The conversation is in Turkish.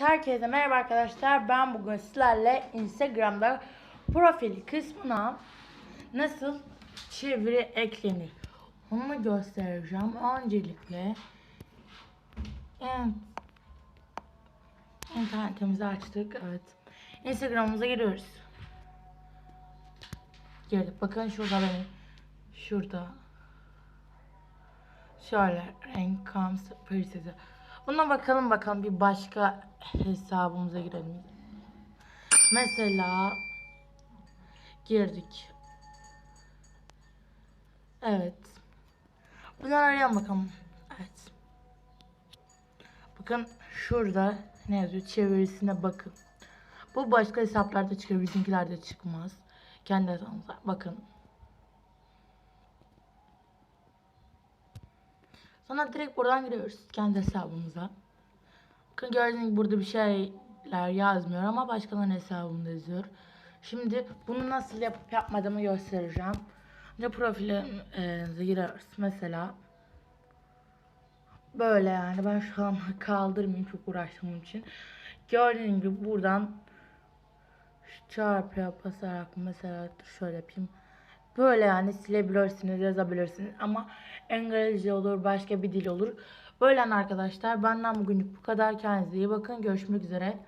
herkese merhaba arkadaşlar. Ben bugün sizlerle Instagram'da profil kısmına nasıl çeviri eklenir onu göstereceğim. Öncelikle in- internetimizi açtık. Evet. Instagram'ımıza giriyoruz. Girdik. Bakın şurada benim. Şurada. Şöyle renk comes. Buna bakalım bakalım bir başka hesabımıza girelim. Mesela girdik. Evet. Bunları arayalım bakalım. Evet. Bakın şurada ne yazıyor? Çevirisine bakın. Bu başka hesaplarda çıkıyor. Bizimkilerde çıkmaz. Kendi hesabımıza. Bakın. Sonra direkt buradan giriyoruz kendi hesabımıza. Bakın gördüğünüz gibi burada bir şeyler yazmıyor ama başkalarının hesabında yazıyor. Şimdi bunu nasıl yapıp yapmadığımı göstereceğim. Önce profilimize giriyoruz. Mesela böyle yani ben şu an kaldırmayayım çok uğraştığım için. Gördüğünüz gibi buradan çarpıya basarak mesela şöyle yapayım. Böyle yani silebilirsiniz, yazabilirsiniz ama İngilizce olur, başka bir dil olur. Böyle arkadaşlar benden bugünlük bu kadar. Kendinize iyi bakın. Görüşmek üzere.